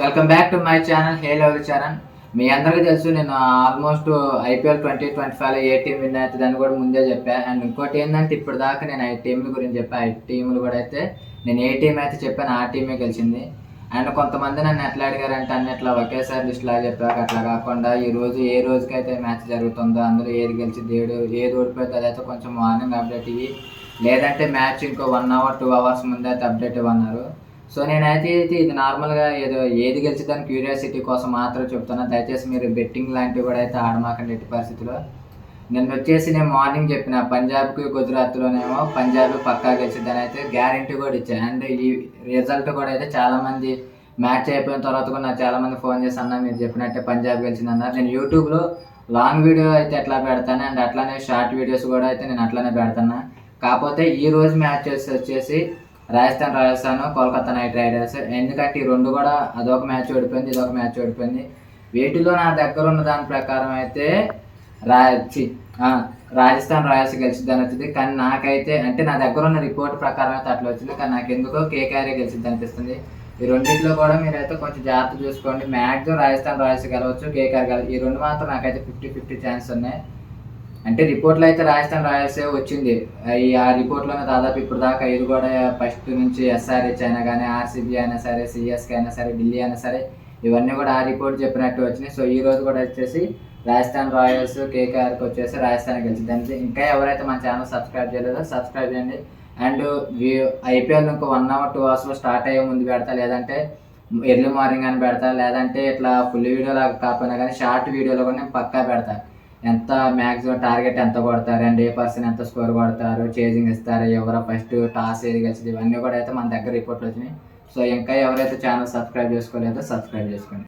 Welcome back to my channel hey love Charan మీ అందరికీ తెలుసు నేను almost IPL twenty twenty five ఏ team win అవుతుంది కూడా ముందే చెప్పా. అండ్ ఇంకోటి ఏంటంటే ఇప్పుడు దాకా నేను ఐదు టీంల గురించి చెప్పా. ఐదు టీములు కూడా అయితే నేను ఏ టీం అయితే చెప్పాను ఆ టీమే గెలిచింది. అండ్ కొంతమంది నన్ను ఎట్లా అడిగారంటే అన్ని ఇట్లా ఒకేసారి లిస్ట్ చెప్పాక అట్లా కాకుండా ఈ రోజు ఏ రోజుకైతే మ్యాచ్ జరుగుతుందో అందులో ఏది గెలిచింది ఏడు ఏది ఓడిపోతే అదైతే కొంచెం మార్నింగ్ అప్డేట్ ఇవి లేదంటే మ్యాచ్ ఇంకో వన్ అవర్ టూ అవర్స్ ముందైతే అయితే అప్డేట్ ఇవ్వన్నారు. సో నేనైతే ఇది ఇది నార్మల్గా ఏదో ఏది గెలిచిద్దని క్యూరియాసిటీ కోసం మాత్రం చెప్తున్నా. దయచేసి మీరు బెట్టింగ్ లాంటివి కూడా అయితే ఆడమాకండి ఎట్టి పరిస్థితిలో. నిన్న వచ్చేసి నేను మార్నింగ్ చెప్పిన పంజాబ్కి గుజరాత్లోనేమో పంజాబ్ పక్కా గెలిచిద్దని అయితే గ్యారంటీ కూడా ఇచ్చాను అండ్ ఈ రిజల్ట్ కూడా అయితే చాలామంది మ్యాచ్ అయిపోయిన తర్వాత కూడా నాకు చాలామంది ఫోన్ చేసి అన్న మీరు చెప్పినట్టే పంజాబ్ గెలిచిందన్నారు. నేను యూట్యూబ్లో లాంగ్ వీడియో అయితే ఎట్లా పెడతాను అండ్ అట్లానే షార్ట్ వీడియోస్ కూడా అయితే నేను అట్లానే పెడతాను. కాకపోతే ఈ రోజు మ్యాచ్ వచ్చేసి రాజస్థాన్ రాజస్థాన్ కోల్కతా నైట్ రైడర్స్. ఎందుకంటే ఈ రెండు కూడా అదొక మ్యాచ్ ఓడిపోయింది ఇదొక మ్యాచ్ ఓడిపోయింది. వీటిలో నా దగ్గర ఉన్న దాని ప్రకారం అయితే రా చి, రాజస్థాన్ రాయల్స్ గెలిచిద్దని వచ్చింది. కానీ నాకైతే అంటే నా దగ్గర ఉన్న రిపోర్ట్ ప్రకారం అయితే అట్లా వచ్చింది. కానీ నాకు ఎందుకో కేకేఆర్ఏ గెలిచిద్ది అనిపిస్తుంది. ఈ రెండింటిలో కూడా మీరైతే కొంచెం జాగ్రత్త చూసుకోండి. మ్యాక్సిమం రాజస్థాన్ రాయల్స్ గెలవచ్చు కేకేఆర్ గెలవచ్చు ఈ రెండు మాత్రం నాకైతే ఫిఫ్టీ ఫిఫ్టీ ఛాన్స్ ఉన్నాయి. అంటే రిపోర్ట్లో అయితే రాజస్థాన్ రాయల్సే వచ్చింది. ఈ ఆ రిపోర్ట్లోనే దాదాపు ఇప్పుడు దాకా ఇది కూడా ఫస్ట్ నుంచి ఎస్ఆర్హెచ్ అయినా కానీ ఆర్సీబీ అయినా సరే సిఎస్కే అయినా సరే ఢిల్లీ అయినా సరే ఇవన్నీ కూడా ఆ రిపోర్ట్ చెప్పినట్టు వచ్చినాయి. సో ఈ రోజు కూడా వచ్చేసి రాజస్థాన్ రాయల్స్ కేకేఆర్కి వచ్చేసి రాజస్థాన్ గెలిచింది. అంటే ఇంకా ఎవరైతే మన ఛానల్ సబ్స్క్రైబ్ చేయలేదో సబ్స్క్రైబ్ చేయండి. అండ్ ఐపీఎల్ ఇంకో వన్ అవర్ టూ అవర్స్లో స్టార్ట్ అయ్యే ముందు పెడతా. లేదంటే ఎర్లీ మార్నింగ్ అని పెడతా. లేదంటే ఇట్లా ఫుల్ వీడియో లాగా కాకపోయినా కానీ షార్ట్ వీడియోలో కూడా నేను పక్కా పెడతాను ఎంత మ్యాక్సిమం టార్గెట్ ఎంత కొడతారు అండ్ ఏ పర్సన్ ఎంత స్కోర్ కొడతారు చేజింగ్ ఇస్తారు ఎవరో ఫస్ట్ టాస్ ఏది గెలిచింది ఇవన్నీ కూడా అయితే మన దగ్గర రిపోర్ట్లు వచ్చినాయి. సో ఇంకా ఎవరైతే ఛానల్ సబ్స్క్రైబ్ చేసుకోలేదో సబ్స్క్రైబ్ చేసుకోండి.